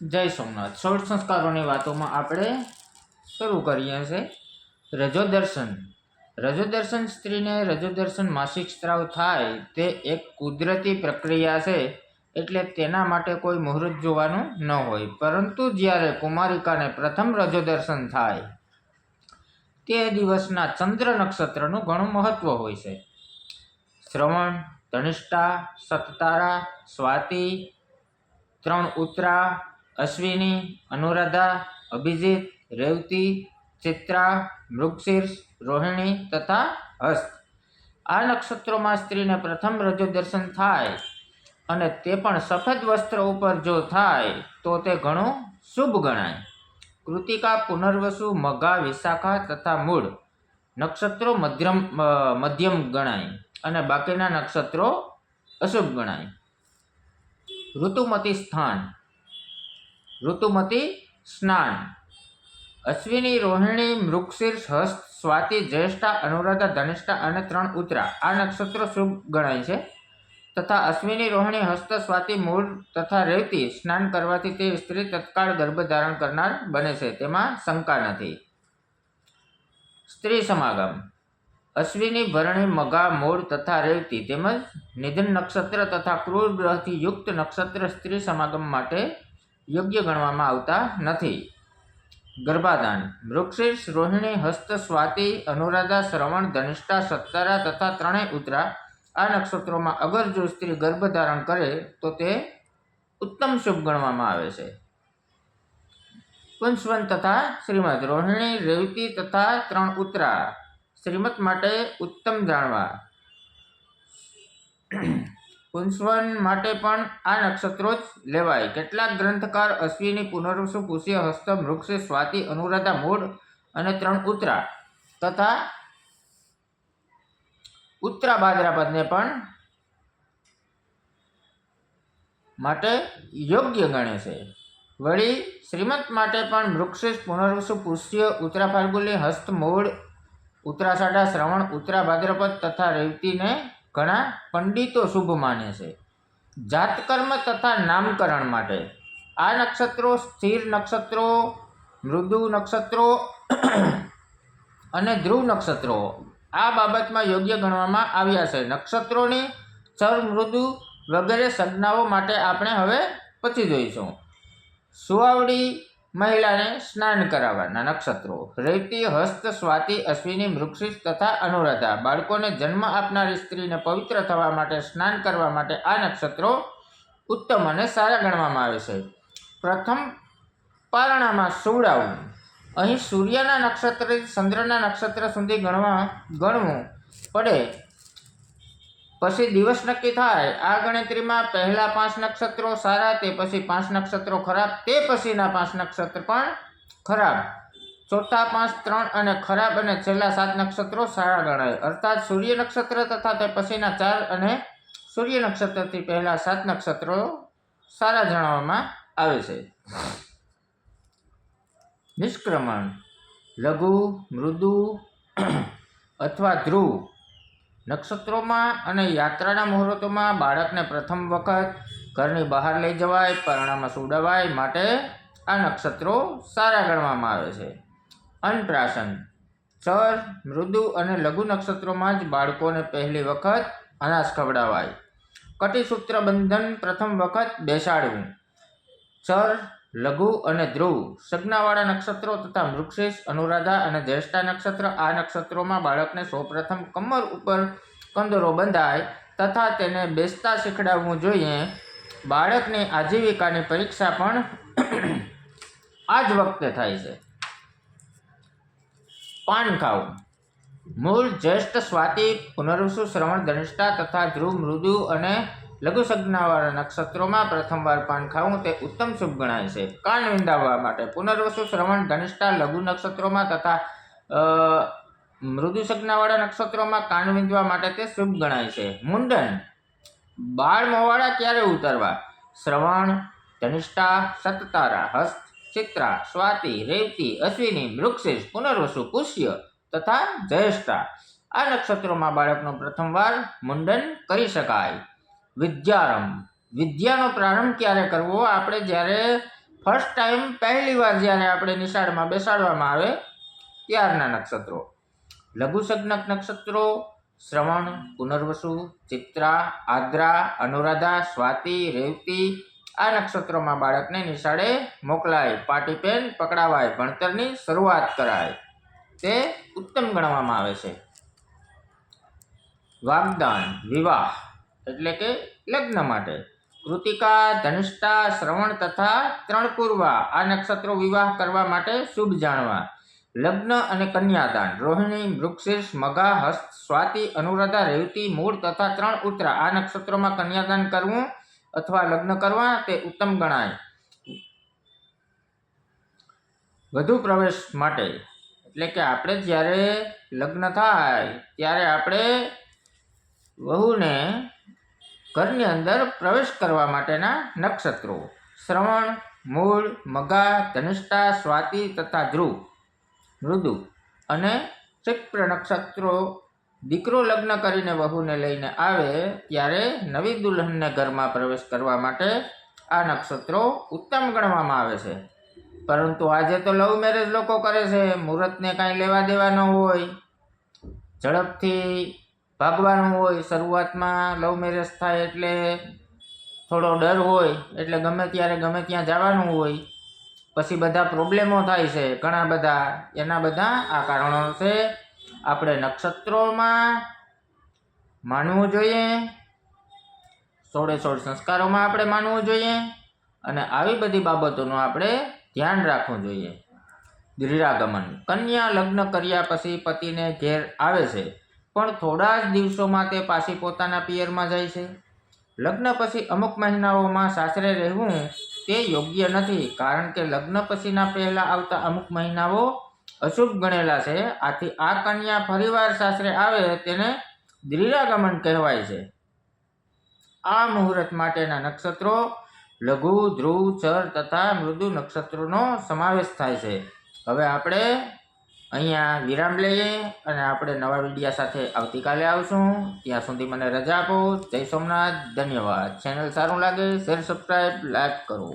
જય સોમનાથ. સોળ સંસ્કારોની વાતોમાં આપણે શરૂ કરીએ છે રજો દર્શન સ્ત્રીને રજો દર્શન માસિક સ્ત્રાવ થાય તે એક કુદરતી પ્રક્રિયા છે, એટલે તેના માટે કોઈ મુહૂર્ત જોવાનું ન હોય. પરંતુ જ્યારે કુમારિકાને પ્રથમ રજો દર્શન થાય, તે દિવસના ચંદ્ર નક્ષત્રનું ઘણું મહત્વ હોય છે. શ્રવણ, ધનિષ્ઠા, સતતારા, સ્વાતિ, ત્રણ ઉત્તરા અશ્વિની, અનુરાધા, અભિજીત, રેવતી, ચિત્રા, મૃગશીર્ષ, રોહિણી તથા હસ્ત. આ નક્ષત્રોમાં સ્ત્રીને પ્રથમ રજો દર્શન થાય અને તે પણ સફેદ વસ્ત્ર ઉપર જો થાય તો તે ઘણું શુભ ગણાય. કૃતિકા, પુનર્વસુ મઘા વિશાખા તથા મૂળ નક્ષત્રો મધ્યમ મધ્યમ ગણાય અને બાકીના નક્ષત્રો અશુભ ગણાય. ઋતુમતી સ્થાન. ઋતુમતી સ્નાન. અશ્વિની, રોહિણી મૃગશીર્ષ હસ્ત સ્વાતિ, જ્યેષ્ઠા, અનુરાધા, ધનિષ્ઠા અને ત્રણ ઉત્તરા આ નક્ષત્રો શુભ ગણાય છે. તથા અશ્વિની, રોહિણી, હસ્ત, સ્વાતિ, મૂળ તથા રેવતી સ્નાન કરવાથી તે સ્ત્રી તત્કાળ ગર્ભ ધારણ કરનાર બને છે. તેમાં શંકા નથી. સ્ત્રી સમાગમ. અશ્વિની, ભરણી, મગા, મૂળ તથા રેવતી તેમજ નિધન નક્ષત્ર તથા ક્રૂર ગ્રહથી યુક્ત નક્ષત્ર સ્ત્રી સમાગમ માટે યોગ્ય ગણવામાં આવતા નથી. ગર્ભાધાન. વૃક્ષીશ, રોહિણી, હસ્ત, સ્વાતિ, અનુરાધા, શ્રવણ, ધનિષ્ઠા સત્તારા તથા ત્રણેય ઉતરા આ નક્ષત્રોમાં અગર જો સ્ત્રી ગર્ભ ધારણ કરે તો તે ઉત્તમ શુભ ગણવામાં આવે છે. પુંસવન તથા શ્રીમદ. રોહિણી, રેવતી તથા ત્રણ ઉતરા. શ્રીમત માટે ઉત્તમ જાણવા. પુંસ્વન માટે પણ આ નક્ષત્રો જ લેવાય. કેટલાક ગ્રંથકાર અશ્વિની પુનર્વસુ, પુષ્ય હસ્ત મૃક્ષ સ્વાતિ, અનુરાધા, મૂળ અને ત્રણ ઉત્તરા તથા ઉત્તરા બાદરાપદને પણ માટે યોગ્ય ગણે છે. વળી શ્રીમંત માટે પણ વૃક્ષેશ પુનર્વસુ, પુષ્ય, ઉત્તરા ફાલ્ગુની, હસ્ત, મૂળ ઉત્તરાષાઢા શ્રવણ, ઉત્તરા ભાદ્રપદ તથા રેવતીને ઘણા પંડિતો શુભ માને છે. જાતકર્મ તથા નામકરણ માટે આ નક્ષત્રો સ્થિર નક્ષત્રો, મૃદુ નક્ષત્રો અને ધ્રુવ નક્ષત્રો આ બાબતમાં યોગ્ય ગણવામાં આવ્યા છે. નક્ષત્રોની ચર, મૃદુ વગેરે સંજ્ઞાઓ માટે આપણે હવે પછી જોઈશું. સુવાવડી મહિલાને સ્નાન કરાવવાના નક્ષત્રો. રેવતી હસ્ત, સ્વાતિ, અશ્વિની મૃક્ષિસ તથા અનુરાધા. બાળકોને જન્મ આપનારી સ્ત્રીને પવિત્ર થવા માટે, સ્નાન કરવા માટે આ નક્ષત્રો ઉત્તમ અને સારા ગણવામાં આવે છે. પ્રથમ પારણામાં સુવડાવવું અહીં સૂર્યના નક્ષત્ર, ચંદ્રના નક્ષત્ર સુધી ગણવા ગણવું પડે. પછી દિવસ નક્કી થાય. આ ગણતરીમાં પહેલાં પાંચ નક્ષત્રો સારા, તે પછી પાંચ નક્ષત્રો ખરાબ, તે પછીના પાંચ નક્ષત્ર પણ ખરાબ. ચોથા પાંચ ત્રણ અને ખરાબ અને છેલ્લા સાત નક્ષત્રો સારા ગણાય. અર્થાત સૂર્ય નક્ષત્ર તથા તે પછીના ચાર અને સૂર્ય નક્ષત્રથી પહેલાં સાત નક્ષત્રો સારા જણાવવામાં આવે છે. નિષ્ક્રમણ. લઘુ, મૃદુ, અથવા ધ્રુવ. નક્ષત્રોમાં અને યાત્રાના મુહૂર્તોમાં બાળકને પ્રથમ વખત ઘરની બહાર લઈ જવાય, પરણામાં સુડાવાય માટે આ નક્ષત્રો સારા ગણવામાં આવે છે. અન્નપ્રાશન. ચર, મૃદુ અને લઘુ નક્ષત્રોમાં જ બાળકોને પહેલી વખત અનાજ ખવડાવાય. કટિસૂત્ર બંધન પ્રથમ વખત બેસાડવું. ચર લઘુ અને ધ્રુવ, સજ્ઞાવાળા નક્ષત્રો તથા વૃક્ષેશ અનુરાધા અને જ્યેષ્ઠા નક્ષત્ર, આ નક્ષત્રોમાં બાળકને સૌપ્રથમ કમર ઉપર કંદરો બંધાય તથા તેને બેસતા શીખડાવવું જોઈએ. બાળકની આજીવિકાની પરીક્ષા પણ આ જ વખતે થાય છે. પાન ખાવું મૂળ જ્યેષ્ઠ સ્વાતિ પુનર્વસુ શ્રવણ, ધનિષ્ઠા તથા ધ્રુવ, મૃદુ અને લઘુ સંજ્ઞાવાળા નક્ષત્રોમાં પ્રથમવાર પાન ખાવું તે ઉત્તમ શુભ ગણાય છે. કાન વિંધાવવા માટે પુનર્વસુ શ્રવણ ધનિષ્ઠા લઘુ નક્ષત્રોમાં તથા મૃદુ સંજ્ઞાવાળા નક્ષત્રોમાં કાન વિંધવા માટે તે શુભ ગણાય છે. મુંડન. બાળ મોવાળા ક્યારે ઉતરવા? શ્રવણ, ધનિષ્ઠા, સતતારા, હસ્ત, ચિત્રા, સ્વાતિ, રેવતી, અશ્વિની મૃક્ષેશ પુનર્વસુ, પુષ્ય તથા જ્યેષ્ઠા. આ નક્ષત્રોમાં બાળકનું પ્રથમવાર મુંડન કરી શકાય. વિદ્યારંભ. વિદ્યાનો પ્રારંભ ક્યારે કરવો? આપણે જ્યારે ફર્સ્ટ ટાઈમ પહેલી વાર જ્યારે આપણે નિશાળમાં બેસાડવામાં આવે ત્યારના નક્ષત્રો. લઘુસજ્ઞક નક્ષત્રો, શ્રવણ, પુનર્વસુ, ચિત્રા, આદ્રા, અનુરાધા, સ્વાતિ, રેવતી આ નક્ષત્રોમાં બાળકને નિશાળે મોકલાય. પાટી પેન પકડાવાય. ભણતરની શરૂઆત કરાય. તે ઉત્તમ ગણવામાં આવે છે. વાગદાન, વિવાહ. એટલે કે લગ્ન માટે. કૃતિકા, ધનિષ્ઠા, શ્રવણ તથા ત્રણપૂર્વા આ નક્ષત્રો વિવાહ કરવા માટે શુભ જાણવા. લગ્ન અને કન્યાદાન. રોહિણી વૃક્ષિષ મઘા હસ્ત, સ્વાતિ, અનુરાધા, રેવતી, મૂળ તથા ત્રણ ઉત્તરા. આ નક્ષત્રોમાં કન્યાદાન કરવું અથવા લગ્ન કરવા તે ઉત્તમ ગણાય. વધુ પ્રવેશ માટે. એટલે કે આપણે જ્યારે લગ્ન થાય, ત્યારે આપણે વહુને ઘરની અંદર પ્રવેશ કરવા માટેના નક્ષત્રો. શ્રવણ, મૂળ, મગા, ધનિષ્ઠા, સ્વાતિ તથા ધ્રુવ, મૃદુ અને ક્ષિપ્ર નક્ષત્રો. દીકરો લગ્ન કરીને વહુને લઈને આવે ત્યારે નવી દુલ્હનને ઘરમાં પ્રવેશ કરવા માટે આ નક્ષત્રો ઉત્તમ ગણવામાં આવે છે. પરંતુ આજે તો લવ મેરેજ લોકો કરે છે. મુહૂર્તને કાંઈ લેવા દેવા ન હોય. ઝડપથી ભાગવાનું હોય, શરૂઆતમાં લવ મેરેજ થાય એટલે થોડો ડર હોય, એટલે ગમે ત્યારે ગમે ત્યાં જવાનું હોય, પછી બધા પ્રોબ્લેમો થાય છે, ઘણા બધા. એના બધા આ કારણો છે. આપણે નક્ષત્રોમાં માનવું જોઈએ. સોળે સોળ સંસ્કારોમાં આપણે માનવું જોઈએ અને આવી બધી બાબતોનું આપણે ધ્યાન રાખવું જોઈએ. ગૃહાગમન કન્યા લગ્ન કર્યા પછી પતિને ઘેર આવે છે. પણ થોડા જ દિવસોમાં તે પાછી પોતાના પિયરમાં જાય છે. લગ્ન પછી અમુક મહિનાઓમાં સાસરે રહેવું તે યોગ્ય નથી, કારણ કે લગ્ન પછીના પહેલાં આવતા અમુક મહિનાઓ અશુભ ગણેલા છે. આથી આ કન્યા ફરીવાર સાસરે આવે તેને દ્રિરાગમન કહેવાય છે. આ મુહૂર્ત માટેના નક્ષત્રો લઘુ, ધ્રુવ, ચર તથા મૃદુ નક્ષત્રોનો સમાવેશ થાય છે. હવે આપણે અહીંયા વિરામ લઈએ અને આપણે નવા વિડીયા સાથે આવતીકાલે આવશું. ત્યાં સુધી મને રજા આપો. જય સોમનાથ. ધન્યવાદ. ચેનલ સારું લાગે શેર સબસ્ક્રાઈબ લાઈક કરો.